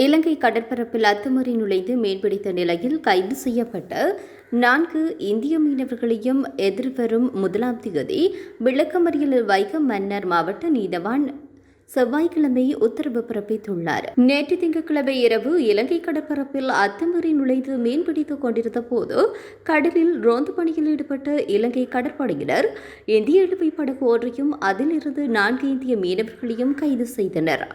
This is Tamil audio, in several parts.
இலங்கை கடற்பரப்பில் அத்துமீறி நுழைந்து மீன்பிடித்த நிலையில் கைது செய்யப்பட்ட நான்கு இந்திய மீனவர்களையும் எதிர்வரும் முதலாம் தேதி விளக்கமறியலில் வைக்க மன்னர் மாவட்ட நீதவான் செவ்வாய்க்கிழமை உத்தரவு பிறப்பித்துள்ளார். நேற்று திங்கட்கிழமை இரவு இலங்கை கடற்பரப்பில் அத்துமீறி நுழைந்து மீன்பிடித்துக் கொண்டிருந்த போது கடலில் ரோந்து பணியில் ஈடுபட்ட இலங்கை கடற்படையினர் இந்திய இழுவை படகு ஒன்றையும் அதிலிருந்து நான்கு இந்திய மீனவர்களையும் கைது செய்தனர்.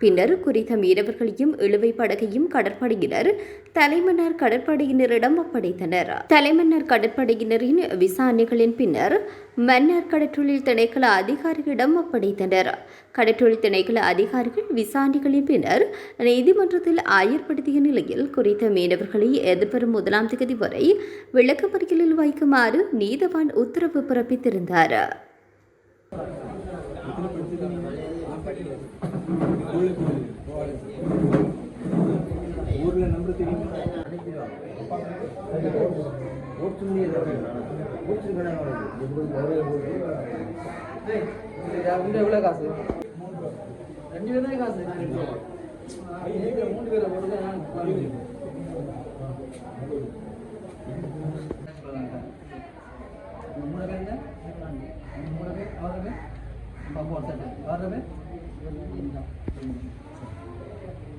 பின்னர் குறித்த மீனவர்களையும் இழுவை படகையும் கடற்படையினர் தலைமன்னார் கடற்படையினரிடம் ஒப்படைத்தனர். தலைமன்னார் கடற்படையினரின் விசாரணைகளின் பின்னர் மன்னார் கடற்றொழில் திணைக்கள அதிகாரிகளிடம் ஒப்படைத்தனர். கடற்றொழில் திணைக்கள அதிகாரிகள் விசாரணைகளின் பின்னர் நீதிமன்றத்தில் ஆயர்படுத்திய நிலையில் குறித்த மீனவர்களை எதிர்வரும் முதலாம் தேதி வரை விளக்கமறியலில் வைக்குமாறு நீதவான் உத்தரவு பிறப்பித்திருந்தார். ஊர்ல நம்பர் தெரியும் எவ்வளோ காசு ரெண்டு பேரும் தான் காசு மூணு பேரை போட்டு தான் நான் மூணு பேர் என்ன? மூணு பேர் ஆறு பேர் பாப்பா ஒருத்தர்